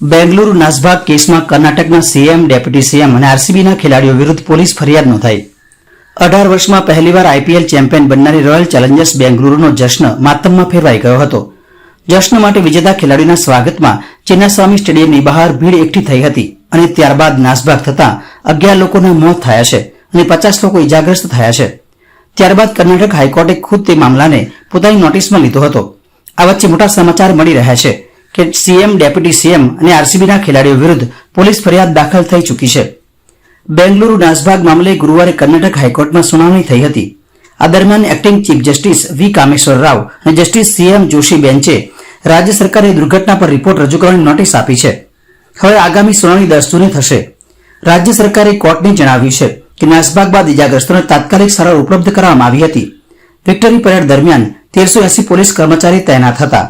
બેંગલુરુ નાસભાગ કેસમાં કર્ણાટકના CM, deputy CM અને આરસીબીના ખેલાડીઓ વિરુદ્ધ પોલીસ ફરિયાદ નોંધાઈ. અઢાર વર્ષમાં પહેલીવાર આઈપીએલ ચેમ્પિયન બનનારી રોયલ ચેલેન્જર્સ બેંગલુરુનો જશ્ન માતમમાં ફેરવાઈ ગયો હતો. જશ્ન માટે વિજેતા ખેલાડીના સ્વાગતમાં ચિન્નાસ્વામી સ્ટેડિયમની બહાર ભીડ એકઠી થઈ હતી અને ત્યારબાદ નાસભાગ થતાં અગિયાર લોકોના મોત થયા છે અને પચાસ લોકો ઇજાગ્રસ્ત થયા છે. ત્યારબાદ કર્ણાટક હાઈકોર્ટે ખુદ તે મામલાને પોતાની નોટિસમાં લીધો હતો. આ વચ્ચે મોટા સમાચાર મળી રહ્યા છે કે સીએમ, ડેપ્યુટી સીએમ અને આરસીબીના ખેલાડીઓ વિરુદ્ધ પોલીસ ફરિયાદ દાખલ થઈ ચૂકી છે. બેંગલુરુ નાસભાગ મામલે ગુરુવારે કર્ણાટક હાઈકોર્ટમાં સુનાવણી થઈ હતી. આ દરમિયાન acting chief justice V Kameshwar Rao અને જસ્ટિસ સીએમ જોશી બેન્ચે રાજ્ય સરકારે દુર્ઘટના પર રિપોર્ટ રજૂ કરવાની નોટિસ આપી છે. હવે આગામી સુનાવણી દસ જૂને થશે. રાજ્ય સરકારે કોર્ટને જણાવ્યું છે કે નાસભાગ બાદ ઇજાગ્રસ્તોને તાત્કાલિક સારવાર ઉપલબ્ધ કરવામાં આવી હતી. વિક્ટરી પરેડ દરમિયાન તેરસો એસી પોલીસ કર્મચારી તૈનાત હતા.